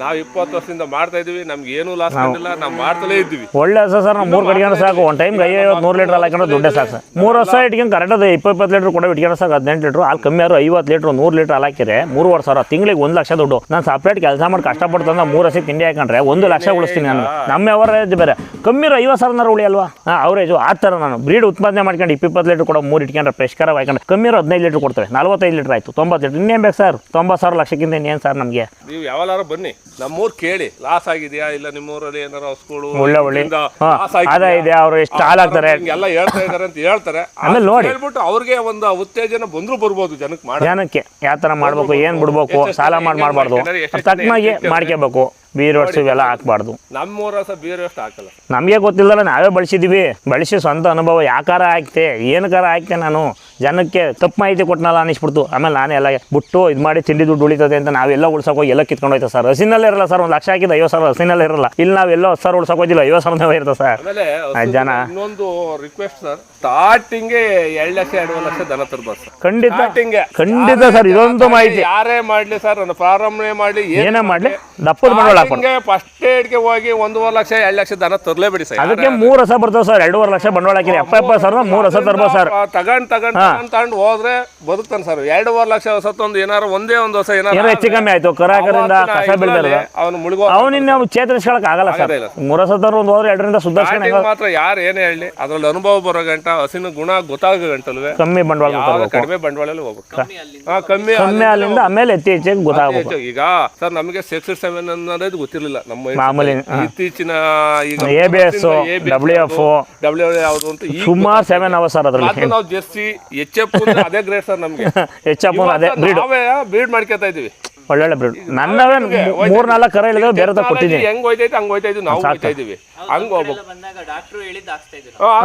ನಾವು ಇಪ್ಪತ್ತು ವರ್ಷದಿಂದ ಮಾಡ್ತಾ ಇದೀವಿ ನಮ್ಗೆ ಏನು ಲಾಸ್ ಇಲ್ಲ ನಾವು ಮಾಡ್ತಲೇ ಇದ್ವಿ ಒಳ್ಳೆ ಹಸ ಸರ್ ನಾವು ಮೂರು ಕಟ್ಕೊಂಡು ಸಾಕು. ಒಂದು ಟೈಮ್ ಐವತ್ತು ನೂರು ಲೀಟರ್ ಹಾಲು ಹಾಕೊಂಡ್ರೆ ದುಡ್ಡೇ ಸಾಕು ಸರ್. ಮೂರು ವರ್ಷ ಇಟ್ಕೊಂಡು ಕರೆಕ್ಟ್ ಅದು ಇಪ್ಪತ್ತು ಲೀಟರ್ ಕೂಡ ಇಟ್ಕೊಂಡು ಸಾಕು ಹದಿನೆಂಟು ಲೀಟರ್ ಅಲ್ಲಿ ಕಮ್ಮಿ ಆರು ಐವತ್ತು ಲೀಟರ್ ನೂರು ಲೀಟರ್ ಹಾಕಿದ್ರೆ ಮೂರುವರೆ ಸಾವಿರ ತಿಂಗಳಿಗೆ ಒಂದು ಲಕ್ಷ ದುಡ್ಡು. ನಾನು ಸಪ್ರೇಟ್ ಕೆಲಸ ಮಾಡಿ ಕಷ್ಟಪಡ್ತಂದ್ರೆ ಮೂರು ವರ್ಷಕ್ಕೆ ತಿಂಡಿ ಹಾಕೊಂಡ್ರೆ ಒಂದು ಲಕ್ಷ ಉಳಿಸ್ತೀನಿ ನಾನು. ನಮ್ಮ ಅವರೇಜ್ ಬೇರೆ. ಕಮ್ಮಿ ಇರೋ ಐವತ್ತು ಸಾವಿರ ಉಳಿ ಅಲ್ವಾ? ಹಾಂ ಅವರೇಜು ಆ ಥರ ನಾನು. ಬ್ರೀಡ್ ಉತ್ಪಾದನೆ ಮಾಡ್ಕೊಂಡು ಇಪ್ಪತ್ತು ಲೀಟರ್ ಕೂಡ ಮೂರು ಇಟ್ಕೊಂಡ್ರೆ ಫ್ರೆಶ್ ಹಾಕೊಂಡ್ರೆ ಹಾಕೊಂಡು ಕಮ್ಮಿ ಇರೋ ಹದಿನೈದು ಲೀಟರ್ ಕೊಡ್ತಾರೆ ನಲ್ವತ್ತೈದು ಲೀಟರ್ ಆಯ್ತು. ತೊಂಬತ್ತು ಲೀಟರ್ ಇನ್ನೇನು ಬೇಕು ಸರ್? ತೊಂಬತ್ತು ಸಾವಿರ ಲಕ್ಷಕ್ಕಿಂತ ಇನ್ನೇನು ಸರ್ ನಮಗೆ? ನೀವು ಯಾವಾಗ ಬನ್ನಿ. ನಮ್ಮೂರ್ ಕೇಳಿ ಲಾಸ್ ಆಗಿದೆಯಾ ಇಲ್ಲ ನಿಮ್ಮೂರಲ್ಲಿ ಏನಾರ ಹಸ್ಗಳು ಒಳ್ಳೆ ಒಳ್ಳೆ ಇದರಿಂದ ಹಾಂ loss ಆಗಿದ್ಯಾ? ಅದೇ ಇದೆ ಅವರು ಎಷ್ಟು ಹಾಲು ಹಾಕ್ತಾರೆ ಹಿಂಗೆಲ್ಲ ಹೇಳ್ತಾ ಇದಾರೆ ಅಂತ ಹೇಳ್ತಾರೆ. ಆಮೇಲೆ ನೋಡಿ. ಹೇಳ್ಬಿಟ್ಟು ಅವ್ರಿಗೆ ಒಂದು ಉತ್ತೇಜನ ಬಂದ್ರು ಬರ್ಬೋದು ಜನಕ್ಕೆ ಮಾಡಿ ಜನಕ್ಕೆ ಯಾವ ಥರ ಮಾಡ್ಬೇಕು ಏನು ಬಿಡ್ಬೇಕು ಸಾಲ ಮಾಡಿ ಮಾಡಬಾರ್ದು. ತಕ್ಕನಾಗಿ ಮಾಡ್ಕೋಬೇಕು. ವರ್ಷ ಇವೆಲ್ಲ ಹಾಕ್ಬಾರ್ದು. ನಮ್ಮೂರ ಸಹ ಬೇರೆ ಅಷ್ಟು ಹಾಕಲ್ಲ. ನಮಗೆ ಗೊತ್ತಿಲ್ಲ ನಾವೇ ಬಳಸಿದ್ದೀವಿ ಬಳಸಿ ಸ್ವಂತ ಅನುಭವ. ಯಾಕಾರ ಹಾಕ್ತೆ? ಏನಕ್ಕಾರ ಹಾಕ್ತೆ ನಾನು? ಜನಕ್ಕೆ ತಪ್ಪು ಮಾಹಿತಿ ಕೊಟ್ಟನಲ್ಲ ಅನಿಸ್ಬಿಡ್ತು ಆಮೇಲೆ ನಾನೇ ಎಲ್ಲ ಬಿಟ್ಟು ಇದು ಮಾಡಿ ತಿಂಡಿ ದುಡ್ಡು ಉಳಿತದೆ ಅಂತ ನಾವೆಲ್ಲ ಉಳ್ಸಕ ಹೋಗಿ ಎಲ್ಲ ಕಿತ್ಕೊಂಡು ಹೋಯ್ತಾ ಸರ್. ಹಸಿನಲ್ಲೇ ಇರಲ್ಲ ಸರ್ ಒಂದು ಲಕ್ಷ ಹಾಕಿದ್ದು ಐವತ್ತು ಸಾವಿರ ಹಸಿನಲ್ಲೇ ಇರಲ್ಲ. ಇಲ್ಲಿ ನಾವೆಲ್ಲ ಹತ್ತು ಸಾವಿರ ಉಳ್ಸೋಕೆ ಹೋಗಿಲ್ಲ ಐವತ್ತು ಸಾವಿರನೇ ಇರ್ತದೆ ಸರ್. ಜನ. ಇನ್ನೊಂದು ರಿಕ್ವೆಸ್ಟ್ ಸರ್ ಸ್ಟಾರ್ಟಿಂಗ್ಗೆ ಎರಡು ಲಕ್ಷ ಎರಡು ಲಕ್ಷ ದನ ತರ್ಬೋದು ಸರ್. ಖಂಡಿತ ಸ್ಟಾರ್ಟಿಂಗ್ ಖಂಡಿತ ಸರ್ ಇದೊಂದು ಮಾಹಿತಿ. ಯಾರೇ ಮಾಡ್ಲಿ ಸರ್ ನನ್ನ ಮಾಡ್ಲಿ ಮಾಡಿ ಏನೇ ಮಾಡ್ಲಿ ದಪ್ಪದ ಬಂಡವಾಳ ಹಾಕ್ಬಾರ್ದು ಫಸ್ಟ್ ಏಡ್ಗೆ ಹೋಗಿ ಒಂದೂವರೆ ಲಕ್ಷ ಎರಡು ಲಕ್ಷ ದನ ತರಲೇಬೇಡಿ ಸರ್. ಅದಕ್ಕೆ ಮೂರು ರಸ ಬರ್ತಾವೆ ಸರ್ ಎರಡೂವರೆ ಲಕ್ಷ ಬಂಡವಾಳ ಹಾಕಿರಿ. ಎಪ್ಪ ಎಪ್ಪ ಸಾವಿರ ಮೂರು ರಸ ತರ್ಬೋದು ಸರ್. ತಗೊಂಡ್ ತಗೊಂಡ್ ತಗೊಂಡ್ ಹೋದ್ರೆ ಬದುಕ್ತಾನೆ ಸರ್. ಎರಡೂವರೆ ಲಕ್ಷ ಹೊಸತ್ತೊಂದು ಏನಾರು ಒಂದೇ ಒಂದು ಹೊಸ ಏನೋ ಏನಾರು ಹೆಚ್ಚು ಕಮ್ಮಿ ಆಯ್ತು. ಕರಾಕರಿಂದ ಕಸ ಬೀಳ್ತಾರೆ ಅವನು ಮುಳುಗೋ ಅವನಿನ್ನ ನಾವು ಚೇತರಿಸ್ಕೊಳಕ್ ಆಗಲ್ಲ ಸರ್. ಮೂರ ಸತ್ತರು ಒಂದು ಹೋದ್ರೆ ಎರಡರಿಂದ ಸುಧಾರಿಸ್ಕೊಂಡು ಮಾತ್ರ ಯಾರು ಏನೇ ಹೇಳಿ ಅದ್ರಲ್ಲಿ ಅನುಭವ ಬರೋ ಗಂಟ ಹಸಿನ ಗುಣ ಗೊತ್ತಾಗೋ ಗಂಟಲ್ವೇ ಕಮ್ಮಿ ಬಂಡವಾಳ ಕಡಿಮೆ ಬಂಡವಾಳಲ್ಲಿ ಹೋಗ್ಬೇಕು ಕಮ್ಮಿ ಕಮ್ಮಿ ಅಲ್ಲಿಂದ ಆಮೇಲೆ ಎತ್ತಿ ಹೆಚ್ಚಿಗೆ ಗೊತ್ತಾಗಬೇಕು. ಈಗ ಸರ್ ನಮಗೆ ಸಿಕ್ಸ್ ಸೆವೆನ್ ಅನ್ನೋದು ಗೊತ್ತಿರಲಿಲ್ಲ. ನಮ್ಮ ಮಾಮೂಲಿ ಇತ್ತೀಚಿನ ಈಗ ABS, WF. ಡಬ್ಲ್ಯೂ ಯಾವುದು ಅಂತ ಸುಮಾರು ಸೆವೆನ್ ಅವರ್ ಸರ್ ಅದ್ರಲ್ಲಿ. ನಾವು ಜರ್ಸಿ ಎಚ್ ಎಫ್ ಅದೇ ಗ್ರೇಟ್ ಸರ್ ನಮ್ಗೆ. ಹೆಚ್ಚಪ್ಪ ಅದೇ ಬ್ರೀಡ್ ನಾವೇ ಬ್ರೀಡ್ ಮಾಡ್ಕೊತಾ ಇದೀವಿ ಒಳ್ಳೊಳ್ಳೆ ಬ್ರೀಡ್ ನನ್ನವೇ ಮೂರ್ ನಾಲ್ಕು ಕರ ಹೇಳಿದ್ರೆ ಬೇರೆ ತರ ಕೊಟ್ಟಿದ್ದೀನಿ. ಹೆಂಗ್ ಹೋಯ್ತೈತೆ ಹಂಗ್ ಹೋಯ್ತಾ ಇದ್ವಿ ನಾವು ಹೋಯ್ತಾ ಇದೀವಿ ಹಂಗ್ ಹೋಗ್ಬೇಕು.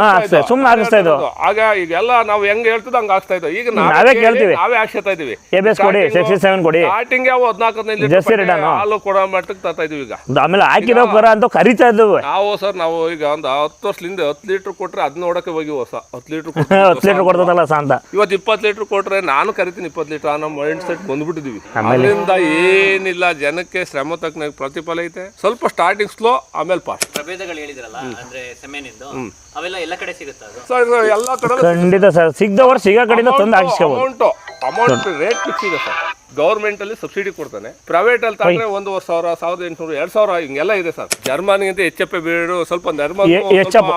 ಹಾಕ್ಸ್ತಾ. ಸುಮ್ಮನೆ ಆಗಿಸ್ತಾ ಇದ್ದು ಆಗ ಈಗೆಲ್ಲ ನಾವು ಹೆಂಗ್ ಹೇಳ್ತಿದ್ವಿ ಹಂಗ್ ಆಗ್ತಾ ಇದ್ದೀವಿ ಈಗ ನಾವೇ ನಾವೇ ಕೇಳಿ ಕೇಳ್ತೀವಿ. ನಾವೇ ಹಾಕ್ಸ್ತಾ ಇದೀವಿ ಎ ಬಿ ಎಸ್ ಕೊಡಿ ಸಿಕ್ಸ್ಟಿ ಸೆವೆನ್ ಕೊಡಿ. ಸ್ಟಾರ್ಟಿಂಗ್ ಯಾವ ಹದಿನಾಲ್ಕು ಹದಿನೈದು Jersey ಲೀಟರ್ red ಹಾಲು ಕೊಡೋ ಮಟ್ಟಕ್ಕೆ ತರ್ತಾ ಇದೀವಿ ಈಗ. ಆಮೇಲೆ ಹಾಕಿರೋ ಕರ ಅಂತ ಕರಿತಾ ಇದ್ದವು. ನಾವು ಸರ್ ನಾವು ಈಗ ಒಂದು ಹತ್ತು ವರ್ಷದಿಂದ ಹತ್ತು ಲೀಟರ್ ಕೊಟ್ರೆ ಅದನ್ನ ನೋಡಕ್ಕೆ ಹೋಗಿ ಹೊಸ. ಹತ್ತು ಲೀಟರ್ ಹತ್ತು ಲೀಟ್ರ್ ಕೊಡ್ತದಲ್ಲ ಸಾಂತ. ಇವತ್ತು ಇಪ್ಪತ್ತು ಲೀಟರ್ ಕೊಟ್ರೆ ನಾನು ಕರಿತೀನಿ ಇಪ್ಪತ್ತು ಲೀಟರ್. ನಮ್ಮ ಮೈಂಡ್ ಸೆಟ್ ಬಂದ್ಬಿಟ್ಟಿದೀವಿ ಅದರಿಂದ ಏನಿಲ್ಲ ಜನಕ್ಕೆ ಶ್ರಮ ತಕ್ಕ ಪ್ರತಿಫಲ ಐತೆ. ಸ್ವಲ್ಪ ಸ್ಟಾರ್ಟಿಂಗ್ ಸ್ಲೋ ಆಮೇಲೆ ಫಾಸ್ಟ್ ಪ್ರಭೇದಗಳು ಹೇಳಿದ್ರಲ್ಲ ಅಂದ್ರೆ ಸೆಮೆನಿಂದು ಅವೆಲ್ಲ ಎಲ್ಲ ಕಡೆ ಸಿಗುತ್ತೆ ಅದು? ಸೊ ಇದು ಎಲ್ಲ ಕಡೆ ಖಂಡಿತ ಸರ್ ಸಿಗ್ದವ್ರು ಸಿಗೋ ಕಡೆಯಿಂದ ತಂದು ಹಾಕಿಸ್ಕೋಬೋದು. ಅಮೌಂಟ್ ಅಮೌಂಟ್ ರೇಟ್ ಫಿಕ್ಸ್ ಇದೆ ಸರ್. ಗೌರ್ಮೆಂಟ್ ಅಲ್ಲಿ ಸಬ್ಸಿಡಿ ಕೊಡ್ತಾನೆ. ಪ್ರೈವೇಟ್ ಅಲ್ಲಿ ತಗೊಂಡ್ರೆ ಒಂದೂವರೆ ಸಾವಿರ ಸಾವಿರದ ಎಂಟುನೂರು ಎರಡ್ ಸಾವಿರ ಹಿಂಗೆಲ್ಲ ಇದೆ ಸರ್. ಜರ್ಮನಿಗಿಂತ ಎಚ್ ಎಫ್ ಬೀಡು ಸ್ವಲ್ಪ normal H F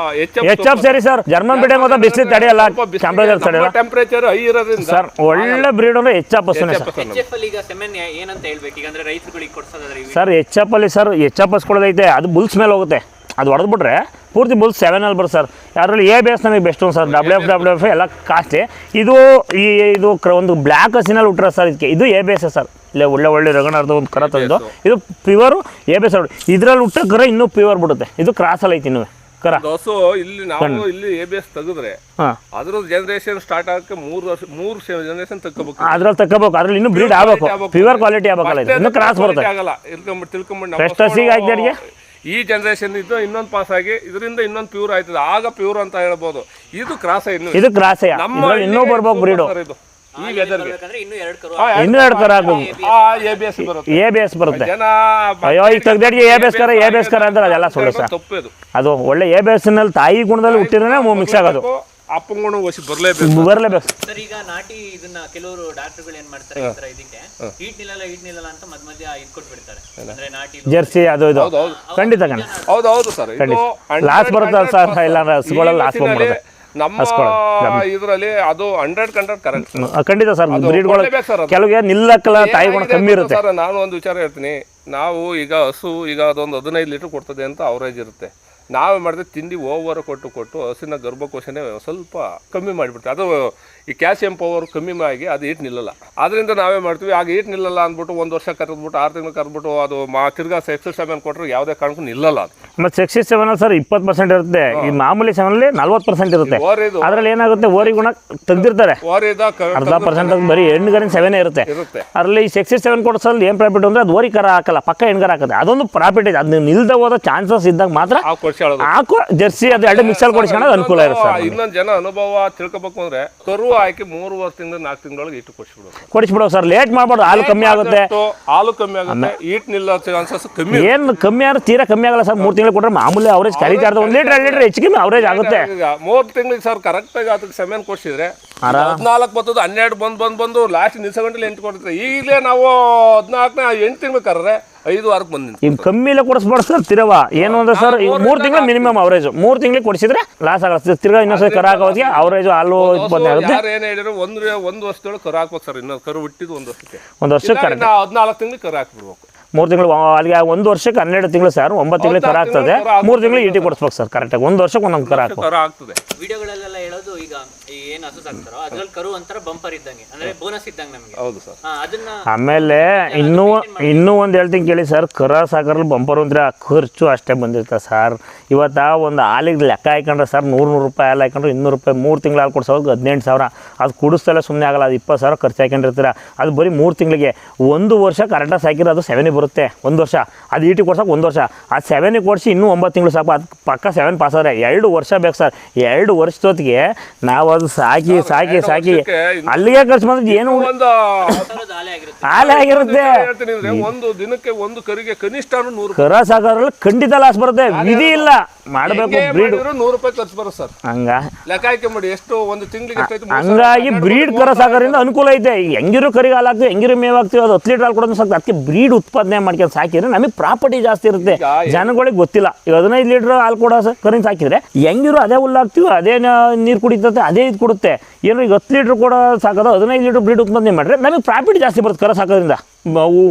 H F ಸರಿ ಸರ್. ಜರ್ಮನ್ ಬಿಡೆ ಮಾತ್ರ ಬಿಸಿಲು ತಡೆಯಲ್ಲ ಟೆಂಪ್ರೇಚರ್ ತಡೆಯಲ್ಲ ಟೆಂಪರೇಚರ್ ಹೈ ಇರೋದ್ರಿಂದ ಸರ್ ಒಳ್ಳೆ ಬ್ರೀಡ್ ಅಂದ್ರೆ H F sir. H F ಅಲ್ಲಿ ಈಗ ಸೆಮೆನ್ ಏನಂತ ಹೇಳ್ಬೇಕು? ಈಗ ಅಂದ್ರೆ ರೈತರುಗಳಿಗೆ ಕೊಡ್ಸೋದಾದ್ರೆ ಸರ್ ಎಚ್ ಎಫ್ ಅಲ್ಲಿ ಸರ್ ಎಚ್ ಎಫ್ ಕೊಡೋದೈತೆ ಅದು ಬುಲ್ಸ್ ಮೇಲೆ ಹೋಗುತ್ತೆ. ಅದು ಹೊಡೆದ್ಬಿಟ್ರೆ ಪೂರ್ತಿ ಬುಲ್ಸ್ ಸೆವೆನಲ್ಲಿ ಬರುತ್ತೆ ಸರ್. ಅದರಲ್ಲಿ ಎ ಬೇಸ್ ನನಗೆ best sir. W F W F ಎಲ್ಲ ಕಾಸ್ಟ್ಲಿ ಇದು ಈ ಇದು ಕ್ರ- ಒಂದು ಬ್ಲ್ಯಾಕ್ ಹಸಿನಲ್ಲಿ ಹುಟ್ಟರೆ ಸರ್ ಇದಕ್ಕೆ. ಇದು ಎ ಬೇಸ್ ಸರ್. ಇಲ್ಲ ಒಳ್ಳೆ ಒಳ್ಳೆ ರಗಣಾರ್ದು ಒಂದು ಕರ ತಂದು. ಇದು ಪ್ಯೂರು ಎ ಬೇಸ್ ಇದ್ರಲ್ಲಿ ಹುಟ್ಟ ಕರ ಇನ್ನೂ ಪ್ಯೂರ್ ಬಿಡುತ್ತೆ. ಇದು ಕ್ರಾಸಲ್ಲಿ ಐತಿ ಇನ್ನೂ. ಕರ. ದೋಸು ಇಲ್ಲಿ ನಾವು ಇಲ್ಲಿ ಎ ಬಿ ಎಸ್ ತೆಗೆದ್ರೆ ಅದ್ರ ಜನರೇಷನ್ ಸ್ಟಾರ್ಟ್ ಆಗಕ್ಕೆ ಮೂರು ವರ್ಷ ಮೂರು ಜನರೇಷನ್ ತಗೋಬೇಕು ಅದ್ರಲ್ಲಿ ತಗೋಬೇಕು ಅದ್ರಲ್ಲಿ ಇನ್ನೂ ಬ್ರೀಡ್ ಆಗಬೇಕು. ಪ್ಯೂರ್ ಕ್ವಾಲಿಟಿ ಆಗಬೇಕಲ್ಲ ಇನ್ನು ಕ್ರಾಸ್ ಬರುತ್ತೆ. ಆಗಲ್ಲ. ತಿಳ್ಕೊಂಬಿಟ್ಟು? ಈ ಜನರೇಷನ್ ಇದು ಇನ್ನೊಂದು ಪಾಸ್ ಆಗಿ ಇದರಿಂದ ಇನ್ನೊಂದು ಪ್ಯೂರ್ ಆಯ್ತದೆ. ಆಗ ಪ್ಯೂರ್ ಅಂತ ಹೇಳ್ಬೋದು. ಇದು ಕ್ರಾಸ್ ಇನ್ನು. ಇದು ಕ್ರಾಸ್ ನಮ್ಮ ಇನ್ನೂ ಬರ್ಬೇಕು ಬ್ರೀಡು ಇದು. ಈ ವೆದರ್ಗೆ ಇನ್ನೂ ಎರಡು ಕರು ಎ ಬಿ ಎಸ್ ಬರುತ್ತೆ. ಎ ಬಿ ಎಸ್ ಬರುತ್ತೆ. ಜನ ಅಯ್ಯೋ ಈಗ ತೆಗ್ದೇಡ್ಗೆ ಎ ಬೇಸ್ ಕರ ಎ ಬೇಸ್ ಕರ ಅಂದ್ರೆ ಅದೆಲ್ಲ ಸುಳ್ಳು ಸರ್. ತಪ್ಪು ಅದು ಒಳ್ಳೆ ಎ ಬೇಸ್ನಲ್ಲಿ ತಾಯಿ ಗುಣದಲ್ಲಿ ಹುಟ್ಟಿದ್ರೆ ಮಿಕ್ಸ್ ಆಗೋದು. ಅಪ್ಪಂಗುಣ ಒಸಿ ಬರಲೇಬೇಕು. ಬರಲೇಬೇಕು. ಸರ್ ಈಗ ನಾಟಿ ಇದನ್ನ ಕೆಲವರು ಡಾಕ್ಟರ್ಗಳು ಏನ್ ಮಾಡ್ತಾರೆ ಈ ತರ ಇದಕ್ಕೆ? ಹೀಟ್ ನಿಲ್ಲಲ್ಲ ಹೀಟ್ ನಿಲ್ಲಲ್ಲ ಅಂತ ಮಧ್ಯ ಮಧ್ಯ ಇದ್ ಕೊಟ್ಬಿಡ್ತಾರೆ. ಅಂದ್ರೆ ನಾಟಿ ಜರ್ಸಿ ಅದು ಇದು. ಖಂಡಿತ ಕಣ ಹೌದು ಹೌದು ಸರ್. ಲಾಸ್ ಬರುತ್ತೆ ಸರ್? ಇಲ್ಲ ಹಸುಗಳಲ್ಲಿ ಲಾಸ್ ಬಂದ್ಬಿಡುತ್ತೆ ನಮ್ಮ ಇದರಲ್ಲಿ ಅದು ಹಂಡ್ರೆಡ್ ಕಂಡ್ರೆಡ್ ಕರೆಕ್ಟ್ ಖಂಡಿತ ಸರ್. ಬ್ರೀಡ್ಗಳು. ಕೆಲವಿಗೆ ನಿಲ್ಲಕ್ಕಲ್ಲ ತಾಯಿ ಗುಣ ಕಮ್ಮಿ ಇರುತ್ತೆ. ಸರ್ ನಾನು ಒಂದು ವಿಚಾರ ಹೇಳ್ತೀನಿ. ನಾವು ಈಗ ಹಸು ಈಗ ಅದೊಂದು ಹದಿನೈದು ಲೀಟರ್ ಕೊಡ್ತದೆ ಅಂತ ಅವರೇಜ್ ಇರುತ್ತೆ. ನಾವೇ ಮಾಡಿದ್ರೆ ತಿಂಡಿ ಓವರ್ ಕೊಟ್ಟು ಕೊಟ್ಟು ಹಸಿನ ಗರ್ಭಕೋಶನೇ ಸ್ವಲ್ಪ ಕಮ್ಮಿ ಮಾಡಿಬಿಡ್ತೀವಿ. ಅದು ಈ ಕ್ಯಾಲ್ಸಿಯಂ ಪವರ್ ಕಮ್ಮಿ ಆಗಿ ಅದು ಈಟ್ ನಿಲ್ಲಲ್ಲ. ಅದರಿಂದ ನಾವೇ ಮಾಡ್ತೀವಿ ಆಗ ಈಟ್ ನಿಲ್ಲಲ್ಲ ಅಂದ್ಬಿಟ್ಟು ಒಂದು ವರ್ಷ ಕರೆದ್ಬಿಟ್ಟು ಆರು ತಿಂಗಳು ಕರೆದ್ಬಿಟ್ಟು ಅದು ಮಾ ತಿರ್ಗಾ ಸೆಕ್ಸಿ ಸೆವೆನ್ ಕೊಟ್ಟರು ಯಾವುದೇ ಕಾರಣಕ್ಕೂ ನಿಲ್ಲಲ್ಲ ಅದು. ಮತ್ತೆ ಸೆಕ್ಸಿ ಸೆವೆನ್ ಸರ್ ಇಪ್ಪತ್ತು ಪರ್ಸೆಂಟ್ ಇರುತ್ತೆ. ಈ ಮಾಮೂಲಿ ಸೆವೆನಲ್ಲಿ ನಲ್ವತ್ತು ಪರ್ಸೆಂಟ್ ಇರುತ್ತೆ. ಅದರಲ್ಲಿ ಅದ್ರಲ್ಲಿ ಏನಾಗುತ್ತೆ? ಓರಿ ಗುಣ ತೆಗ್ದಿರ್ತಾರೆ. ಓರಿದ ಅರ್ಧ ಪರ್ಸೆಂಟ್ ಬರೀ ಹೆಣ್ಣುಗಾರಿನ ಸೆವೆನೇ ಇರುತ್ತೆ. ಇರುತ್ತೆ. ಅದರಲ್ಲಿ ಸೆಕ್ಸಿ ಸೆವೆನ್ ಕೊಡ್ಸಲ್ಲಿ ಏನು ಪ್ರಾಫಿಟ್ ಅಂದರೆ ಅದು ಓರಿ ಕರ ಹಾಕಲ್ಲ ಪಕ್ಕ ಹೆಣ್ಗರ ಹಾಕುತ್ತೆ. ಅದೊಂದು ಪ್ರಾಫಿಟ್ ಇದೆ. ಅದು ನಿಲ್ದ ಹೋದ ಚಾನ್ಸಸ್ ಇದ್ದಾಗ ಮಾತ್ರ ಹಾಕೋ ಜರ್ಸಿ ಅದು ಎರಡು ಮಿಕ್ಸಲ್ಲಿ ಕೊಡಿಸ್ಕೊಳ್ಳೋದು ಅನುಕೂಲ ಇರುತ್ತೆ ಇನ್ನೊಂದು ಜನ ಅನುಭವ ತಿಳ್ಕೊಬೇಕು ಅಂದ್ರೆ ಕರು ಹಾಕಿ ಮೂರು ವರ್ಷದಿಂದ ನಾಲ್ಕು ತಿಂಗಳೊಳಗೆ ಇಟ್ಟು ಕೊಡ್ಸ್ಬಿಡೋದು ಕೊಡಿಸ್ಬಿಡೋ ಸರ್. ಲೇಟ್ ಮಾಡ್ಬಾರ್ದು ಹಾಲು ಕಮ್ಮಿ ಆಗುತ್ತೆ. ಹಾಲು ಕಮ್ಮಿ ಆಗುತ್ತೆ ಈಟ್ ನಿಲ್ಲ ಚಾನ್ಸಸ್ ಕಮ್ಮಿ ಏನು ಕಮ್ಮಿ ಆದ್ರೆ ತೀರಾ ಕಮ್ಮಿ ಆಗಲ್ಲ ಸರ್. ಮೂರು ತಿಂಗಳು ಕೊಟ್ಟರೆ ಮಾಮೂಲಿ ಅವರೇಜ್ ಇರ್ತದೆ ಒಂದು ಲೀಟರ್ ಎರಡು ಲೀಟರ್ ಹೆಚ್ಚು ಕಮ್ಮಿ ಅವರೇಜ್ ಆಗುತ್ತೆ. ಮೂರು ತಿಂಗಳಿಗೆ ಸರ್ ಕರೆಕ್ಟಾಗಿ ಅದಕ್ಕೆ ಸಮಯ ಕೊಡ್ಸಿದ್ರೆ ಹದಿನಾಲ್ಕು ಬರ್ತದೆ ಹನ್ನೆರಡು ಬಂದು ಬಂದು ಬಂದು ಲಾಸ್ಟ್ ನಿಲ್ಸಗಂಟಲ್ಲಿ ಎಂಟು ಕೊಡ್ತಾರೆ ಈಗಲೇ ನಾವು ಹದಿನಾಲ್ಕನೇ ಎಂಟು ತಿಂಗಳು ಕರ್ರೆ ಐದು ವಾರಕ್ಕೆ ಬಂದಿತ್ತು ಈಗ ಕಮ್ಮಿಲೆ ಕೊಡಿಸ್ಬಾರ್ದು ಸರ್ ತಿರವ. ಏನು ಅಂದ್ರೆ ಸರ್ ಈಗ ಮೂರು ತಿಂಗಳು ಮಿನಿಮಮ್ ಅವರೇಜ್ ಮೂರು ತಿಂಗಳಿಗೆ ಕೊಡಿಸಿದ್ರೆ ಲಾಸ್ ಆಗುತ್ತೆ. ತಿರ್ಗಾ ಇನ್ನೊಂದ್ಸರಿ ಕರ ಹಾಕೋದಿಗೆ ಅವರೇಜ್ ಹಾಲು ಇಪ್ಪತ್ತನೇ ಆಗುತ್ತೆ ಯಾರು ಏನು ಹೇಳಿದ್ರು ಒಂದು ಒಂದು ವರ್ಷದೊಳಗೆ ಕರು ಹಾಕ್ಬೇಕು ಸರ್. ಇನ್ನೊಂದು ಕರು ಹುಟ್ಟಿದ್ದು ಒಂದು ವರ್ಷಕ್ಕೆ. ಒಂದು ವರ್ಷಕ್ಕೆ ಕರೆಕ್ಟ್ ಹದಿನಾಲ್ಕು ತಿಂಗಳಿಗೆ ಕರು ಹಾಕ್ಬಿಡ್ಬೇಕು ಮೂರು ತಿಂಗಳು ಅಲ್ಲಿಗೆ ಒಂದು ವರ್ಷಕ್ಕೆ ಹನ್ನೆರಡು ತಿಂಗಳು ಸರ್ ಒಂಬತ್ತು ತಿಂಗಳಿಗೆ ಕರ ಆಗ್ತದೆ. ಮೂರು ತಿಂಗಳು ಇಟಿ ಕೊಡಿಸ್ಬೇಕು ಸರ್ ಕರೆಕ್ಟಾಗಿ ಒಂದು ವರ್ಷಕ್ಕೆ ಒಂದೊಂದು ಕರ ಹಾಕ್ಬೇಕು ಕರು ಆಗ್ತದೆ. ವಿಡಿಯೋಗಳಲ್ಲೆಲ್ಲ ಹೇಳೋದು ಈಗ ಏನ್ ಹಸು ಸಾಕ್ತಾರೋ ಅದ್ರಲ್ಲಿ ಕರು ಒಂಥರ ಬಂಪರ್ ಇದ್ದಂಗೆ. ಅಂದ್ರೆ ಬೋನಸ್ ಇದ್ದಂಗೆ ನಮಗೆ. ಹೌದು ಸರ್. ಹಾ, ಅದನ್ನ ಆಮೇಲೆ ಇನ್ನೂ ಇನ್ನೂ ಒಂದು ಹೇಳ್ತೀನಿ ಕೇಳಿ ಸರ್ ಕರ ಸಾಕರಲ್ಲಿ ಬಂಪರ್ ಅಂದ್ರೆ ಆ ಖರ್ಚು ಅಷ್ಟೇ ಬಂದಿರ್ತದೆ ಸರ್. ಇವತ್ತು ಒಂದು ಹಾಲಿಗೆ ಲೆಕ್ಕ ಹಾಕೊಂಡ್ರೆ ಸರ್ ನೂರು ನೂರು ರೂಪಾಯಿ ಹಾಲು ಹಾಕೊಂಡ್ರೆ ಇನ್ನೂರು ರೂಪಾಯಿ ಮೂರು ತಿಂಗಳು ಹಾಲು ಕೊಡ್ಸೋದು ಹದಿನೆಂಟು ಸಾವಿರ. ಅದು ಕುಡಿಸ್ತಲ್ಲ ಸುಮ್ಮನೆ ಆಗಲ್ಲ ಅದು ಇಪ್ಪತ್ತು ಸಾವಿರ ಖರ್ಚು ಹಾಕೊಂಡಿರ್ತೀರ. ಅದು ಬರೀ ಮೂರು ತಿಂಗಳಿಗೆ. ಒಂದು ವರ್ಷ ಕರೆಕ್ಟಾಗಿ ಸಾಕಿದ್ರೆ ಅದು ಸೆವೆನಿಗೆ ಬರುತ್ತೆ ಒಂದು ವರ್ಷ. ಅದು ಈಟಿ ಕೊಡ್ಸೋಕೆ ಒಂದು ವರ್ಷ. ಅದು ಸೆವೆನಿಗೆ ಕೊಡಿಸಿ ಇನ್ನೂ ಒಂಬತ್ತು ತಿಂಗಳು ಸಾಕು. ಅದು ಪಕ್ಕ ಸೆವೆನ್ ಪಾಸ್ ಆದರೆ ಎರಡು ವರ್ಷ ಬೇಕು ಸರ್. ಎರಡು ವರ್ಷದೊತ್ತಿಗೆ ನಾವು ಅದು ಸಾಕಿ ಸಾಕಿ ಸಾಕಿ. ಅಲ್ಲಿಗೆ ಖರ್ಚು ಮಾಡಿದ್ರೆ ಏನು ಒಂದು ಹಾಲೆ ಆಗಿರುತ್ತೆ. ಹೇಳ್ತೀನಿ ಅಂದ್ರೆ ಒಂದು ದಿನಕ್ಕೆ ಒಂದು ಕರಿಗೆ ಕನಿಷ್ಠ ನೂರು ಕರ ಸಾಕೋದ್ರಲ್ಲಿ ಖಂಡಿತ ಲಾಸ್ ಬರುತ್ತೆ. ವಿಧಿ ಇಲ್ಲ. ಮಾಡಬೇಕು ಬ್ರೀಡ್ ನೂರು ರೂಪಾಯಿ ಖರ್ಚು ಬರುತ್ತೆ ಸರ್. ಹಂಗ. ಲೆಕ್ಕ ಹಾಕಿ ಮಾಡಿ ಎಷ್ಟು ಒಂದು ತಿಂಗಳಿಗೆ ಹಂಗಾಗಿ ಬ್ರೀಡ್ ಕರ ಸಾಕೋದ್ರಿಂದ ಅನುಕೂಲ ಐತೆ. ಹೆಂಗಿರು ಕರಿಗೆ ಹಾಲು ಹಾಕ್ತೀವಿ ಹೆಂಗಿರೋ ಮೇವು ಹಾಕ್ತೀವಿ ಅದು ಹತ್ತು ಲೀಟರ್ ಹಾಲು ಕೊಡೋದು ಸಾಕು ಅದಕ್ಕೆ ಬ್ರೀಡ್ ಉತ್ಪಾದನೆ ಮಾಡ್ಕೊಂಡು ಸಾಕಿದ್ರೆ ನಮಗೆ ಪ್ರಾಪರ್ಟಿ ಜಾಸ್ತಿ ಇರುತ್ತೆ. ಜನಗಳಿಗೆ ಗೊತ್ತಿಲ್ಲ. ಈಗ ಹದಿನೈದು ಲೀಟರ್ ಹಾಲು ಕೊಡೋ ಕರಿನ ಸಾಕಿದ್ರೆ ಹೆಂಗಿರೋ ಅದೇ ಹುಲ್ಲು ಹಾಕ್ತೀವಿ ಅದೇ ನೀರು ಕುಡಿತೈತೆ ಅದೇ ಇದು ಕೊಡುತ್ತೆ. ಏನು ಈಗ ಹತ್ತು ಲೀಟ್ರ್ ಕೂಡ ಸಾಕೋದು, ಹದಿನೈದು ಲೀಟರ್ ಬ್ರೀಡ್ ಉತ್ಪಾದನೆ ಮಾಡಿದ್ರೆ ನಮಗೆ ಪ್ರಾಫಿಟ್ ಜಾಸ್ತಿ ಬರುತ್ತೆ ಕರ ಸಾಕೋದ್ರಿಂದ.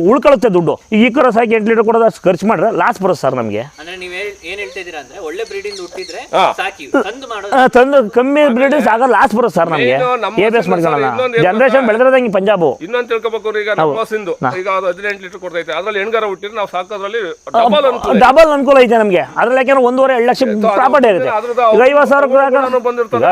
ಉಳ್ಕೊಳ್ಳುತ್ತೆ ದುಡ್ಡು. ಈಗ ಈ ಕರ ಸಾಕಿ ಎಂಟು ಲೀಟರ್ ಕೊಡೋದು ಅಷ್ಟು ಖರ್ಚು ಮಾಡಿದ್ರೆ ಲಾಸ್ ಬರುತ್ತೆ ಸರ್ ನಮಗೆ. ಅಂದ್ರೆ ನೀವ್ ಹೇಳ್- ಏನ್ ಹೇಳ್ತಾ ಇದೀರಾ ಅಂದ್ರೆ ಒಳ್ಳೆ ಬ್ರೀಡಿಂದ ಹುಟ್ಟಿದ್ರೆ ಸಾಕಿ. ತಂದು ಮಾಡೋದು ತಂದು ಕಮ್ಮಿ ಬ್ರೀಡಿಂಗ್ ಸಾಕ ಲಾಸ್ ಬರುತ್ತೆ ಸರ್ ನಮಗೆ. ಎ ಬೇಸ್ ಹಸಿರು ಮಾಡ್ಕೊಳ್ಳಲ್ಲ ಸರ್, ಜನರೇಷನ್ ಬೆಳೆದ್ರೆ ಹಿಂಗೆ ಪಂಜಾಬು ಇನ್ನೊಂದು ತಿಳ್ಕೊಬೇಕು ಈಗ ನಮ್ಮ ಸಿಂಧು ಈಗ ಅದು ಹದಿನೆಂಟು ಲೀಟರ್ ಕೊಡ್ತೈತೆ. ಅದ್ರಲ್ಲಿ ಹೆಣ್ಗಾರ ಹುಟ್ಟಿದ್ರೆ ನಾವು ಸಾಕೋದ್ರಲ್ಲಿ ಡಬಲ್ ಅನುಕೂಲ ಐತೆ ನಮಗೆ. ಅದ್ರಲ್ಲಿ ಯಾಕಂದ್ರೆ ಒಂದೂವರೆ ಎರಡು ಲಕ್ಷ ಪ್ರಾಪರ್ಟಿ ಇರುತ್ತೆ. ಈಗ ಐವತ್ತು ಸಾವಿರ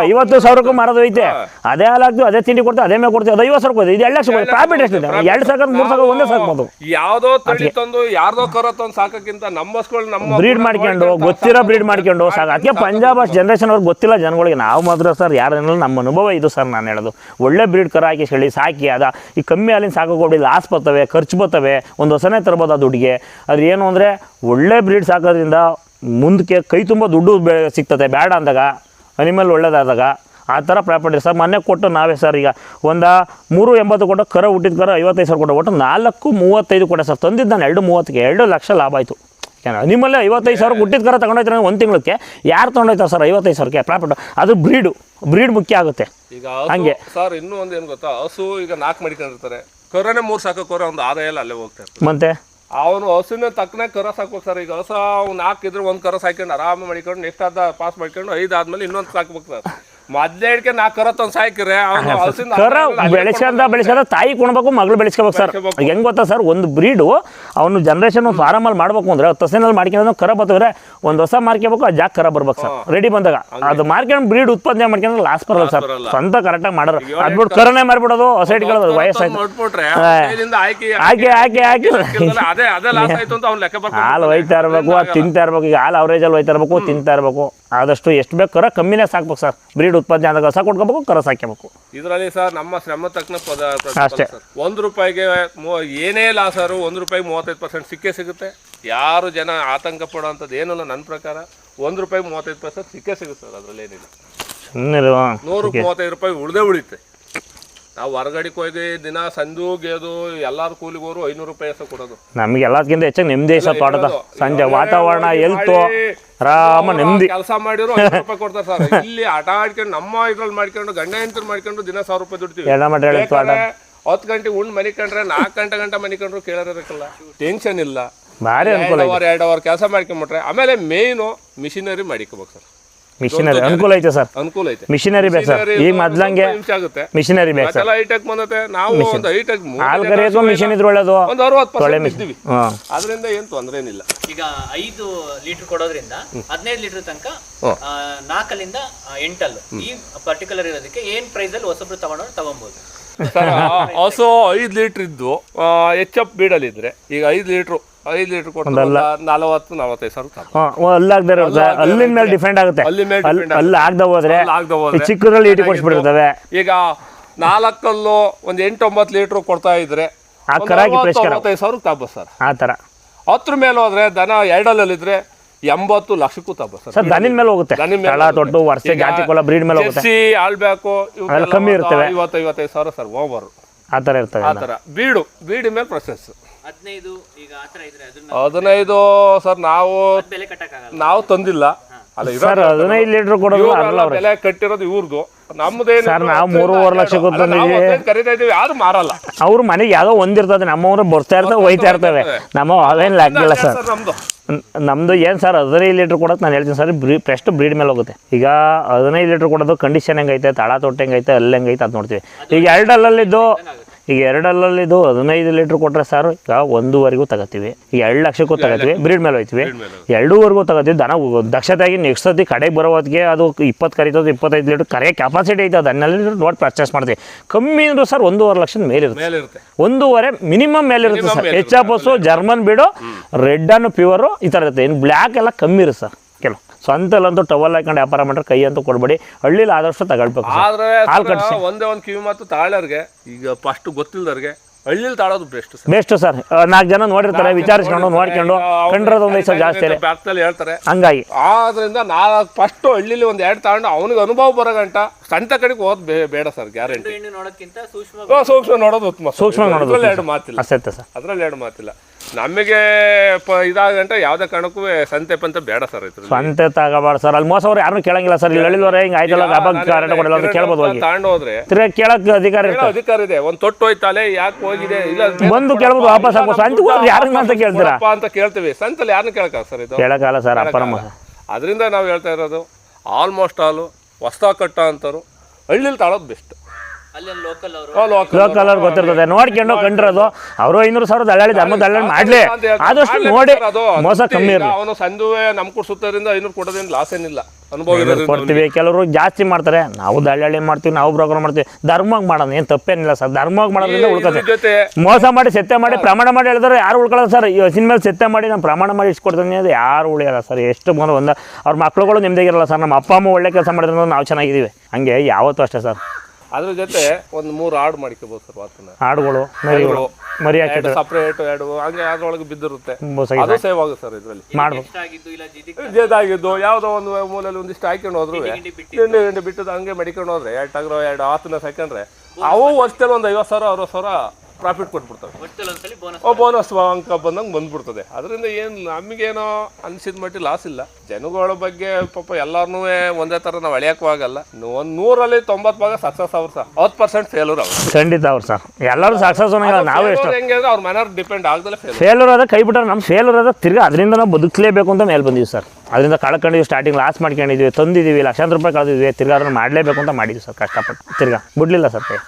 ಐವತ್ತು ಸಾವಿರಕ್ಕೂ ಮಾರೋದು ಐತೆ. ಅದೇ ಹಾಲು ಅದೇ ತಿಂಡಿ ಕೊಡ್ತೀವಿ ಅದೇ ಮೇಲೆ ಕೊಡ್ತೀವಿ ಅದು ಐವತ್ತು ಸಾವಿರ ಇದು ಎರಡು ಲಕ್ಷ ಪ್ರಾಫಿಟ್ ಎಷ್ಟಿದೆ? ಎರಡು ಸಾವಿರ ಮೂರು ಸಾವಿರ ಒಂದೇ ಸಾಕ್ಬೋದು ಯಾವ್ದೋ ತಳಿ ತಂದು ಯಾರ್ದೋ ಕರ ತಂದು ಸಾಕಕ್ಕಿಂತ ನಮ್ಮ ಹಸುಗಳು ನಮ್ಮ ಬ್ರೀಡ್ ಮಾಡ್ಕೊಂಡು ಗೊತ್ತಿರೋ ಬ್ರೀಡ್ ಮಾಡ್ಕೊಂಡು ಸಾಕು. ಅದಕ್ಕೆ ಪಂಜಾಬ್ ಅಷ್ಟು ಜನ್ರೇಷನ್ ಅವ್ರಿಗೆ ಗೊತ್ತಿಲ್ಲ ಜನಗಳಿಗೆ. ನಾವು ಮಾತ್ರ ಸರ್ ಯಾರನ್ನೆಲ್ಲ ನಮ್ಮ ಅನುಭವ ಇದು ಸರ್ ನಾನು ಹೇಳೋದು. ಒಳ್ಳೆ ಬ್ರೀಡ್ ಕರ ಹಾಕಿ ಹೇಳಿ ಸಾಕಿ ಅದ. ಈ ಕಮ್ಮಿ ಹಾಲಿನ ಸಾಕೋಕೊಡಿ ಲಾಸ್ ಬರ್ತವೆ ಖರ್ಚು ಬರ್ತವೆ ಒಂದು ಹೊಸನೇ ತರ್ಬೋದು ಆ ದುಡ್ಡಿಗೆ. ಅದು ಏನು ಅಂದರೆ ಒಳ್ಳೆ ಬ್ರೀಡ್ ಸಾಕೋದ್ರಿಂದ ಮುಂದಕ್ಕೆ ಕೈ ತುಂಬ ದುಡ್ಡು ಬೆ ಸಿಗ್ತದೆ. ಬೇಡ ಅಂದಾಗ ಅನಿಮಲ್ ಒಳ್ಳೇದಾದಾಗ ಆ ಥರ ಪ್ರಾಪರ್ಟಿ ಸರ್ ಮೊನ್ನೆ ಕೊಟ್ಟು ನಾವೇ ಸರ್ ಈಗ ಒಂದು ಮೂರು ಎಂಬತ್ತು ಕೊಟ್ಟು ಕರ ಹುಟ್ಟಿದ ಕರ ಐವತ್ತೈದು ಸಾವಿರ ಕೊಟ್ಟು ಒಟ್ಟು ನಾಲ್ಕು ಮೂವತ್ತೈದು ಕೊಟ್ಟೆ ಸರ್. ತಂದಿದ್ದು ನಾನು ಎರಡು ಮೂವತ್ತಿಗೆ ಎರಡು ಲಕ್ಷ ಲಾಭ ಆಯಿತು. ನಿಮ್ಮಲ್ಲೇ ಐವತ್ತೈದು ಸಾವಿರ ಹುಟ್ಟಿದ ಕರ ತಗೊಂಡೋಯ್ತಾರೆ ಒಂದು ತಿಂಗಳಕ್ಕೆ ಯಾರು ತೊಗೊಂಡೋಯ್ತಾರೆ ಸರ್ ಐವತ್ತೈದು ಸಾವಿರಕ್ಕೆ ಪ್ರಾಫಿಟ್ ಅದು ಬ್ರೀಡು ಬ್ರೀಡ್ ಮುಖ್ಯ ಆಗುತ್ತೆ. ಈಗ ಹಂಗೆ. ಸರ್ ಇನ್ನೂ ಒಂದು ಏನು ಗೊತ್ತಾ? ಹಸು ಈಗ ನಾಲ್ಕು ಮಡಿಕೊಂಡಿರ್ತಾರೆ. ಕರೋನೇ ಮೂರು ಸಾಕೋಕೋರೆ ಒಂದು ಆದಾಯ ಎಲ್ಲ ಅಲ್ಲೇ ಹೋಗ್ತಾರೆ ಮತ್ತೆ? ಅವನು ಹಸುವಿನ ತಕ್ಕನೆ ಕರ ಸಾಕ್ಬೇಕು ಸರ್. ಈಗ ಹಸು ಅವ್ನು ನಾಲ್ಕು ಇದ್ರೆ ಒಂದು ಕರ ಸಾಕೊಂಡು ಆರಾಮ ಮಾಡಿಕೊಂಡು ನೆಕ್ಸ್ಟ್ ಅದ ಪಾಸ್ ಮಾಡ್ಕೊಂಡು ಐದು ಆದ್ಮೇಲೆ ಇನ್ನೊಂದು ಸಾಕ್ಬೇಕು ಸರ್. ಮೊದ್ಲೇ ಹಿಡ್ಕೆ ನಾಲ್ಕು ಕರ ತಂದು ಸಾಕಿದ್ರೆ ಅವನು ಹಸುವಿನ ಕರ ಬೆಳೆಸ್ಕೊಂಡ ಬೆಳೆಸ್ಕೊಂಡ ತಾಯಿ ಕೊಡ್ಬೇಕು ಮಗಳು ಬೆಳೆಸ್ಕೋಬೇಕು ಸರ್. ಹೆಂಗ್ ಗೊತ್ತಾ ಸರ್ ಒಂದು ಬ್ರೀಡು ಅವನು ಜನ್ರೇಷನ್ ಒಂದು ಫಾರಮಲ್ಲಿ ಮಾಡ್ಬೇಕು ಅಂದ್ರೆ ತಸಿನಲ್ಲಿ ಮಾಡ್ಕೊಂಡು ಕರ ಬರ್ತವ್ರೆ ಒಂದು ಹೊಸ ಮಾರ್ಕೋಬೇಕು ಆ ಜಾಗ ಕರ ಬರ್ಬೇಕು ಸರ್? ರೆಡಿ ಬಂದಾಗ. ಅದು ಮಾರ್ಕೊಂಡು ಬ್ರೀಡ್ ಉತ್ಪಾದನೆ ಮಾಡ್ಕೊಂಡ್ರೆ ಲಾಸ್ ಬರಲ್ಲ ಸರ್. ಸ್ವಂತ ಕರೆಕ್ಟಾಗಿ ಮಾಡೋರು. ಅದ್ಬಿಟ್ಟು ಕರನೇ ಮಾಡ್ಬಿಡೋದು ಹೊಸ ಇಟ್ಕೊಳ್ಳೋದು ವಯಸ್ಸಾಯ್ತು. ಹಾಕಿ ಹಾಲು ಒಯ್ತಾ ಇರ್ಬೇಕು ತಿಂತಾ ಇರ್ಬೇಕು ಈಗ ಹಾಲು ಅವರೇಜಲ್ಲಿ ಒಯ್ತಾ ಇರ್ಬೇಕು ತಿಂತಾ ಇರಬೇಕು. ಆದಷ್ಟು ಎಷ್ಟು ಬೇಕು ಕರ ಕಮ್ಮಿನೇ ಸಾಕ್ಬೇಕು ಸರ್. ಬ್ರೀಡ್ ಉತ್ಪಾದನೆ ಆದಾಗ ಹೊಸ ಕೊಟ್ಕೋಬೇಕು ಕರ ಸಾಕ್ಯಬೇಕು ಇದರಲ್ಲಿ ಸರ್ ನಮ್ಮ ಶ್ರಮ ತಕ್ಕನ ಪದ ಅಷ್ಟೇ. ಒಂದು ರೂಪಾಯಿಗೆ ಏನೇ ಏನೇ ಲಾಸರು ಒಂದು ರೂಪಾಯಿ ಮೂವತ್ತೈದು ಪರ್ಸೆಂಟ್ ಸಿಕ್ಕೇ ಸಿಗುತ್ತೆ. ಯಾರು ಜನ ಆತಂಕ ಪಡೋವಂಥದ್ದು ಏನಲ್ಲ ನನ್ನ ಪ್ರಕಾರ. ಒಂದು ರೂಪಾಯಿ ಮೂವತ್ತೈದು ಪರ್ಸೆಂಟ್ ಸಿಕ್ಕೇ ಸಿಗುತ್ತೆ ಸರ್ ಅದರಲ್ಲಿ ಏನಿಲ್ಲ ನೂರು ಮೂವತ್ತೈದು ರೂಪಾಯಿ ಉಳ್ದೇ ಉಳಿತೆ ನಾವು ಹೊರಗಡೆ ಹೋಗಿ ದಿನ ಸಂಜು ಗೇದು ಎಲ್ಲಾರು ಕೂಲಿಗೆ ಹೋರು ಐನೂರು ರೂಪಾಯಿ ಹೆಸರು ಕೊಡೋದು. ನಮ್ಗೆ ಎಲ್ಲದಕ್ಕಿಂತ ಹೆಚ್ಚಾಗಿ ನೆಮ್ಮದಿ ಹೆಸರು ತೋಟದ ಸಂಜೆ ವಾತಾವರಣ ಎಲ್ತು ಆರಾಮ ನೆಮ್ಮದಿ ಕೆಲಸ ಮಾಡಿರು ಐನೂರು ರೂಪಾಯಿ ಕೊಡ್ತಾರೆ ಸರ್. ಇಲ್ಲಿ ಆಟ ಆಡ್ಕೊಂಡು ನಮ್ಮ ಇದ್ರಲ್ಲಿ ಮಾಡ್ಕೊಂಡು ಗಂಡ ಹೆಂಡರು ಮಾಡ್ಕೊಂಡು ದಿನ ಸಾವಿರ ರೂಪಾಯಿ ದುಡ್ತೀವಿ ಎಲ್ಲ ಮಾಡಿ ಹೇಳಿ ಹತ್ತು ಗಂಟೆ ಉಂಡು ಕಂಡ್ರೆ ನಾಲ್ಕು ಗಂಟೆ ಗಂಟೆ ಮನಿಕೊಂಡ್ರು ಕೇಳೋರಿರಕ್ಕಲ್ಲ. ಟೆನ್ಷನ್ ಇಲ್ಲ. ಭಾರಿ ಅನುಕೂಲ ಎರಡು ಅವರ್ ಎರಡು ಅವರ್ ಕೆಲಸ ಮಾಡ್ಕೊಂಬಿಟ್ರೆ ಆಮೇಲೆ ಮೇಯ್ನು ಮಿಷಿನರಿ ಮಾಡಿಕೋಬೇಕು ಸರ್. ಮಿಷಿನರಿ ಅನುಕೂಲ ಐತೆ ಸರ್. ಅನುಕೂಲ ಐತೆ. ಮಿಷಿನರಿ ಬೇಕು ಸರ್. ಈಗ ಮೊದ್ಲಂಗೆ ಆಗುತ್ತೆ. ಮಿಷಿನರಿ ಬೇಕು ಸರ್. ಹೈಟೆಕ್ ಬಂದತೆ ನಾವು ಒಂದು ಹೈಟೆಕ್ ಹಾಲು ಕರೆಯೋದು ಮಿಷಿನ್ ಇದ್ರೆ ಒಳ್ಳೇದು. ಒಂದು ಅರವತ್ತು ಪರ್ಸೆಂಟ್ ಮಿಷಿನ್ ಅದರಿಂದ ಏನು ತೊಂದರೆ ಏನಿಲ್ಲ. ಈಗ ಐದು ಲೀಟರ್ ಕೊಡೋದ್ರಿಂದ ಹದಿನೈದು ಲೀಟರ್ ತನಕ ನಾಲ್ಕಲ್ಲಿಂದ ಆ, ಎಂಟಲ್ಲು. ಈ ಪರ್ಟಿಕ್ಯುಲರ್ ಇರೋದಕ್ಕೆ ಏನ್ ಪ್ರೈಸ್ ಅಲ್ಲಿ ಹೊಸಬ್ರು ತಗೊಂಡು ತಗೊಬಹುದು ಸರ್ ಹಸು ಐದು ಲೀಟ್ರ್ ಇದ್ದು ಎಚ್ ಎಫ್ ಬೀಡಲ್ಲಿ ಇದ್ರೆ ಈಗ ಐದು ಲೀಟ್ರು ಐದು ಲೀಟರ್ ಕೊಟ್ಟು ನಲವತ್ತು ನಲವತ್ತೈದು ಸಾವಿರ ಅಲ್ಲಿ ಇರುತ್ತೆ ಅಲ್ಲಿನ ಮೇಲೆ ಆಗುತ್ತೆ. ಅಲ್ಲಿ ಮೇಲೆ ಅಲ್ಲಿ ಆಗದೆ ಹೋದ್ರೆ ಆಗ್ದೆ ಹೋದ್ರೆ ಚಿಕ್ಕದ್ರಲ್ಲಿ ಈಗ ನಾಲ್ಕಲ್ಲು ಒಂದು ಎಂಟು ಒಂಬತ್ತು ಲೀಟ್ರ್ ಕೊಡ್ತಾ ಇದ್ರೆ. ಅರವತ್ತೈದು ಸಾವಿರ ತಗೋ ಸರ್. ಆ ಥರ. ಹತ್ರ ಮೇಲೆ ಹೋದ್ರೆ ದನ ಎರಡಲ್ಲಿದ್ರೆ ಎಂಬತ್ತು ಲಕ್ಷಕ್ಕೂ ತಗೋ ಸರ್. ದನಿನ ಮೇಲೆ ಹೋಗುತ್ತೆ. ತಳ ತೊಟ್ಟು ವರ್ಷ ಜಾತಿ ಕೊಲ ಬ್ರೀಡ್ ಮೇಲೆ ಹೋಗುತ್ತೆ. ಆಳ್ಬೇಕು ಕಮ್ಮಿ ಇರ್ತವೆ. ಐವತ್ತು ಐವತ್ತೈದು ಸಾವಿರ ಸರ್ ಓವರ್. ಆ ಥರ ಇರ್ತವೆ ಆ ಥರ. ಬೀಡು ಬೀಡಿ ಮೇಲೆ ಪ್ರೊಸೆಸ್ ಹದಿನೈದು ಈಗ ಆತರ ಇದ್ರೆ ಅದನ್ನ ಹದಿನೈದು ಸರ್ ನಾವು ಮತ್ತ್ ಬೆಲೆ ಕಟ್ಟಕ್ಕಾಗಲ್ಲ. ನಾವು ತಂದಿಲ್ಲ. ಅಲ್ಲ ಇರೋ ಸರ್ ಹದಿನೈದು ಲೀಟರ್ ಕೊಡೋದು ಇವ್ರೆಲ್ಲ ಅಲ್ಲ ಬೆಲೆ ಕಟ್ಟಿರೋದು ಇವ್ರದ್ದು ನಮ್ದೇನು ಸರ್, ನಾವು ಮೂರುವರೆ ತಂದಿದ್ದೀವಿ. ಕರೀತಾ ಇದೀವಿ ಯಾರು ಮಾರಲ್ಲ. ಅವ್ರ ಮನೆಗೆ ಯಾವುದೋ ಒಂದಿರ್ತದೆ ನಮ್ಮವ್ರು ಬರ್ತಾ ಇರ್ತವೆ ಒಯ್ತಾ ಇರ್ತವೆ. ನಮ್ಮ ಅವೇನು ಲೆಕ್ಕಿಲ್ಲ ಸರ್. ಸರ್ ನಮ್ದು. ನ- ನಮ್ದು ಏನು ಸರ್ ಹದಿನೈದು ಲೀಟ್ರ್ ಕೊಡೋದು ನಾನು ಹೇಳ್ತೀನಿ ಸರ್ ಬ್ರೀ ಬೆಸ್ಟ್ ಬ್ರೀಡ್ ಮೇಲೆ ಹೋಗುತ್ತೆ. ಈಗ ಹದಿನೈದು ಲೀಟ್ರ್ ಕೊಡೋದು ಕಂಡೀಷನ್ ಹೆಂಗೈತೆ ತಳ ತೊಟ್ಟೆ ಹೆಂಗೈತೆ ಅಲ್ಲಿ ಹೆಂಗೈತೆ ಅದು ನೋಡ್ತೀವಿ. ಈಗ ಎರಡಲ್ಲಿದ್ದು ಈಗ ಎರಡಲ್ಲಿದ್ದು ಹದಿನೈದು ಲೀಟ್ರ್ ಕೊಟ್ಟರೆ ಸರ್ ಈಗ ಒಂದೂವರೆಗೂ ತಗೋತೀವಿ. ಈಗ ಎರಡು ಲಕ್ಷಕ್ಕೂ ತಗೋತೀವಿ ಬ್ರೀಡ್ ಮೇಲೆ ಹೋಯ್ತೀವಿ. ಎರಡೂವರೆಗೂ ತಗೋತೀವಿ ದನ ದಕ್ಷತೆಯಾಗಿ ನೆಕ್ಸ್ಟ್ ಸತಿ ಕಡೆಗೆ ಬರೋ ಹೊತ್ತಿಗೆ ಅದು ಇಪ್ಪತ್ತು ಕರಿತದೆ ಇಪ್ಪತ್ತೈದು ಲೀಟ್ರ್ ಕರೆ ಕೆಪಾಸಿಟಿ ಐತೆ ಅದು ಹನ್ನೆರಡು ಲೀಟ್ರ್ ನೋಡಿ ಪರ್ಚೇಸ್ ಮಾಡ್ತೀವಿ. ಕಮ್ಮಿ ಅಂದರೂ ಸರ್ ಒಂದೂವರೆ ಲಕ್ಷದ ಮೇಲಿರುತ್ತೆ. ಒಂದೂವರೆ ಮಿನಿಮಮ್ ಮೇಲಿರುತ್ತೆ ಸರ್. ಎಚ್ ಎಫ್ ಜರ್ಮನ್ ಬಿಡು ರೆಡ್ ಅನ್ನು ಪ್ಯೂರು ಈ ಥರ ಇರುತ್ತೆ. ಇನ್ನು ಬ್ಲ್ಯಾಕ್ ಎಲ್ಲ ಕಮ್ಮಿ ಇರುತ್ತೆ ಸರ್. ಸ್ವಂತಲ್ಲಂತೂ ಟವಲ್ ಹಾಕೊಂಡು ವ್ಯಾಪಾರ ಮಾಡ್ರೆ ಕೈ ಅಂತೂ ಕೊಡಬೇಡಿ. ಹಳ್ಳಿಲಿ ಆದಷ್ಟು ತಗೊಳ್ಬೇಕು ಆದ್ರೆ ಹಾಲ್ ಕಟ್ಸಿ. ಒಂದೇ ಒಂದು ಕಿವಿ ಮಾತು ತಾಳೋರ್ಗೆ ಈಗ ಫಸ್ಟ್ ಗೊತ್ತಿಲ್ದವ್ರಿಗೆ ಹಳ್ಳಿಲಿ ತಾಳೋದು ಬೆಸ್ಟ್ ಸರ್. Best sir. ನಾಲ್ಕು ಜನ ನೋಡಿರ್ತಾರೆ ವಿಚಾರಿಸ್ಕೊಂಡು ನೋಡ್ಕೊಂಡು ಕಂಡ್ರದ ಒಂದು ಜಾಸ್ತಿ ಬ್ಯಾಕ್ನಲ್ಲಿ ಹೇಳ್ತಾರೆ. ಹಂಗಾಗಿ. ಆದ್ರಿಂದ ನಾಲ್ಕು ಫಸ್ಟ್ ಹಳ್ಳಿಲಿ ಒಂದು ಎರಡು ತಗೊಂಡು ಅವನಿಗೆ ಅನುಭವ ಬರೋ ಗಂಟ ಸಂತ ಕಡೆಗೆ ಹೋದ್ ಬೇ- ಬೇಡ ಸರ್ ಗ್ಯಾರಂಟಿ ನೋಡೋಕ್ಕಿಂತ ಸೂಕ್ಷ್ಮ ಸೂಕ್ಷ್ಮ ನೋಡೋದು ಉತ್ತಮ ಸೂಕ್ಷ್ಮ ನೋಡೋದು ಎರಡು ಮಾತಿಲ್ಲ. ಅಷ್ಟೇ ಸರ್. ಅದ್ರಲ್ಲಿ ಎರಡು ಮಾತಿಲ್ಲ. ನಮಗೆ ಪ ಇದಾಗಂಟ ಯಾವುದೇ ಕಾರಣಕ್ಕೂ ಸಂತೆ ಪಂತೆ ಬೇಡ ಸರ್ ಸಂತೆ ಸ್ವಂತ ತಗೋಬಾರ್ದು ಸರ್. ಅಲ್ಲಿ ಮೋಸವ್ರು ಯಾರನ್ನೂ ಕೇಳಂಗಿಲ್ಲ ಸರ್. ಇಲ್ಲಿ ಹೇಳಿದವ್ರೆ ಹಿಂಗೆ ಆಯ್ತಲ್ಲ ಹಬ್ಬ ಕರೆಕ್ಟ್ ಕೊಡಲ್ಲ ಅಂತ ಕೇಳ್ಬೋದು ಹೋಗಿ. ತಗೊಂಡು ಹೋದ್ರೆ ತಿರ್ಗಾ ಕೇಳಕ್ಕೆ ಅಧಿಕಾರ ಏನೋ ಇರ್ತದೆ ಅಧಿಕಾರ ಇದೆ. ಒಂದು ತೊಟ್ಟು ಹೋಯ್ತಾಲೆ ಯಾಕೆ ಹೋಗಿದೆ? ಇಲ್ಲ ಬಂದು ಕೇಳ್ಬೋದು ವಾಪಸ್ ಹಾಕೋ ಸಂತೆ ಹೋದ್ರೆ ಯಾರನ್ನ ಅಂತ ಕೇಳ್ತೀರಾ? ಕೊಡಪ್ಪ ಅಂತ ಕೇಳ್ತೀವಿ. ಸಂತಲ್ಲಿ ಯಾರನ್ನ ಕೇಳಕ ಸರ್ ಇದು. ಕೇಳಕ್ಕಾಗಲ್ಲ ಸರ್ ಮಗ. ಅದರಿಂದ ನಾವು ಹೇಳ್ತಾ ಇರೋದು ಆಲ್ಮೋಸ್ಟ್ ಆಲು ಹೊಸ ಕಟ್ಟ ಅಂತಾರು ಹಳ್ಳಿಲಿ ತಾಳೋದು ಬೆಸ್ಟ್ ಲೋಕಲ್ ಅವರು? ಲೋಕಲ್ ಅವ್ರು. ಗೊತ್ತಿರ್ತದೆ. ನೋಡ್ಕೊಂಡು ಕಂಡಿರೋದು. ಅವರು ಐನೂರು ಸಾವಿರ ದಳ್ಳಾಳಿ ಧರ್ಮ ದಳ್ಳಾಳಿ ಮಾಡ್ಲಿ. ಆದಷ್ಟು ನೋಡಿ ಮೋಸ ಕಮ್ಮಿ ಇರಲಿ. ಅವನು ಸಂದುವೆ ನಮ್ ಕೊಡ್ಸುತ್ತರಿಂದ ಐನೂರು ಕೊಡೋದ್ರಿಂದ ಲಾಸ್ ಏನಿಲ್ಲ. ಕೊಡ್ತೀವಿ. ಕೆಲವರು ಜಾಸ್ತಿ ಮಾಡ್ತಾರೆ. ನಾವು ದಳ್ಳಾಳಿ ಮಾಡ್ತೀವಿ ನಾವು ಬ್ರೋಕರ್ ಮಾಡ್ತೀವಿ. ಧರ್ಮವಾಗಿ ಮಾಡೋದು ಏನು ತಪ್ಪೇನಿಲ್ಲ ಸರ್. ಧರ್ಮವಾಗಿ ಮಾಡೋದ್ರಿಂದ ಉಳ್ಕೋದು ಮೋಸ ಮಾಡಿ ಸತ್ಯ ಮಾಡಿ ಪ್ರಮಾಣ ಮಾಡಿ ಹೇಳಿದ್ರೆ ಯಾರು ಉಳ್ಕೊಳ್ಳೋದು ಸರ್. ಸಿನ್ ಮೇಲೆ ಸತ್ಯ ಮಾಡಿ ನಾನು ಪ್ರಮಾಣ ಮಾಡಿ ಇಸ್ಕೊಡ್ತೀನಿ ಅದು ಯಾರು ಉಳಿಯಲ್ಲ ಸರ್. ಎಷ್ಟು ಬಂದು ಒಂದು ಅವ್ರ ಮಕ್ಳುಗಳು ಇರಲ್ಲ ಸರ್. ನಮ್ಮ ಅಪ್ಪ ಅಮ್ಮ ಒಳ್ಳೆ ಕೆಲಸ ಮಾಡಿದ್ರೆ ನಾವು ಚೆನ್ನಾಗಿದ್ದೀವಿ. ಹಂಗೆ ಯಾವತ್ತೂ ಅಷ್ಟೇ ಸರ್. ಅದ್ರ ಜೊತೆ ಒಂದು ಮೂರು ಆಡು ಮಾಡ್ಕೋಬಹುದು ಸರ್ ವಾತನ ಹಾಡುಗಳು ಮರಿಗಳು ಮರಿ ಹಾಕಿದ್ರೆ. ಸಪ್ರೇಟ್ ಎರಡು ಹಂಗೆ ಅದ್ರೊಳಗೆ ಬಿದ್ದಿರುತ್ತೆ. ಅದು ಸೇವ್ ಆಗುತ್ತೆ ಸರ್ ಇದ್ರಲ್ಲಿ. ಜೇದಾಗಿದ್ದು ಯಾವುದೋ ಒಂದು ಮೂಲಲ್ಲಿ ಒಂದಿಷ್ಟು ಹಾಕೊಂಡು ಹೋದ್ರು. ಹಿಂಡಿ ಹಿಂಡಿ ಬಿಟ್ಟದ್ದು. ಹಂಗೆ ಮಡಿಕೊಂಡು ಹೋದ್ರೆ ಎರಡು ಟಗ್ರೋ ಎರಡು ಆತನ ಸಾಕೊಂಡ್ರೆ ಅವು ವರ್ಷದಲ್ಲಿ ಒಂದು ಐವತ್ತು ಸಾವಿರ ಅರವತ್ತು ಸಾವಿರ ಪ್ರಾಫಿಟ್ ಕೊಟ್ಬಿಡ್ತವೆ. ಓ ಬೋನಸ್ ಅಂಕ ಬಂದಂಗೆ ಬಂದ್ಬಿಡ್ತದೆ. ಅದರಿಂದ ಏನು ನಮಗೇನೋ ಅನ್ಸಿದ ಮಟ್ಟಿ ಲಾಸ್ ಇಲ್ಲ. ಜನಗಳ ಬಗ್ಗೆ ಪಾಪ ಎಲ್ಲಾರನ್ನೂ ಒಂದೇ ಥರ ನಾವು ಅಳಿಯಕ್ಕೂ ಆಗಲ್ಲ ಒಂದು ನೂರಲ್ಲಿ ತೊಂಬತ್ತು ಭಾಗ ಸಕ್ಸಸ್ ಅವ್ರು ಸರ್ ಹತ್ತು ಪರ್ಸೆಂಟ್ ಫೇಲೂರ್ ಅವ್ರು ಖಂಡಿತ ಅವ್ರು ಸರ್ ಎಲ್ಲರೂ ಸಕ್ಸಸ್ ನಾವು ಎಷ್ಟು ಹೆಂಗೆ ಅಂದ್ರೆ ಅವ್ರ ಮನೆಯವ್ರು ಡಿಪೆಂಡ್ ಆಗ್ದಲೇ ಫೇಲ್ ಫೇಲೂರ್ ಅದ ಕೈ ಬಿಟ್ಟರೆ ನಮ್ಮ ಫೇಲೂರ್ ಅದ ತಿರ್ಗಿ ಅದರಿಂದ ನಾವು ಬದುಕಲೇಬೇಕು ಅಂತ ಮೇಲೆ ಬಂದಿವಿ ಸರ್. ಅದರಿಂದ ಕಳ್ಕೊಂಡಿದ್ವಿ ಸ್ಟಾರ್ಟಿಂಗ್ ಲಾಸ್ ಮಾಡ್ಕೊಂಡಿದ್ವಿ ತಂದಿದ್ದೀವಿ ಲಕ್ಷಾಂತರ ರೂಪಾಯಿ ಕಳೆದಿದ್ವಿ ತಿರ್ಗಾ ಅದನ್ನು ಮಾಡಲೇಬೇಕು ಅಂತ ಮಾಡಿದ್ವಿ ಸರ್ ಕಷ್ಟಪಟ್ಟು. ತಿರ್ಗಾ ಬಿಡಲಿಲ್ಲ ಸರ್ ಕೈ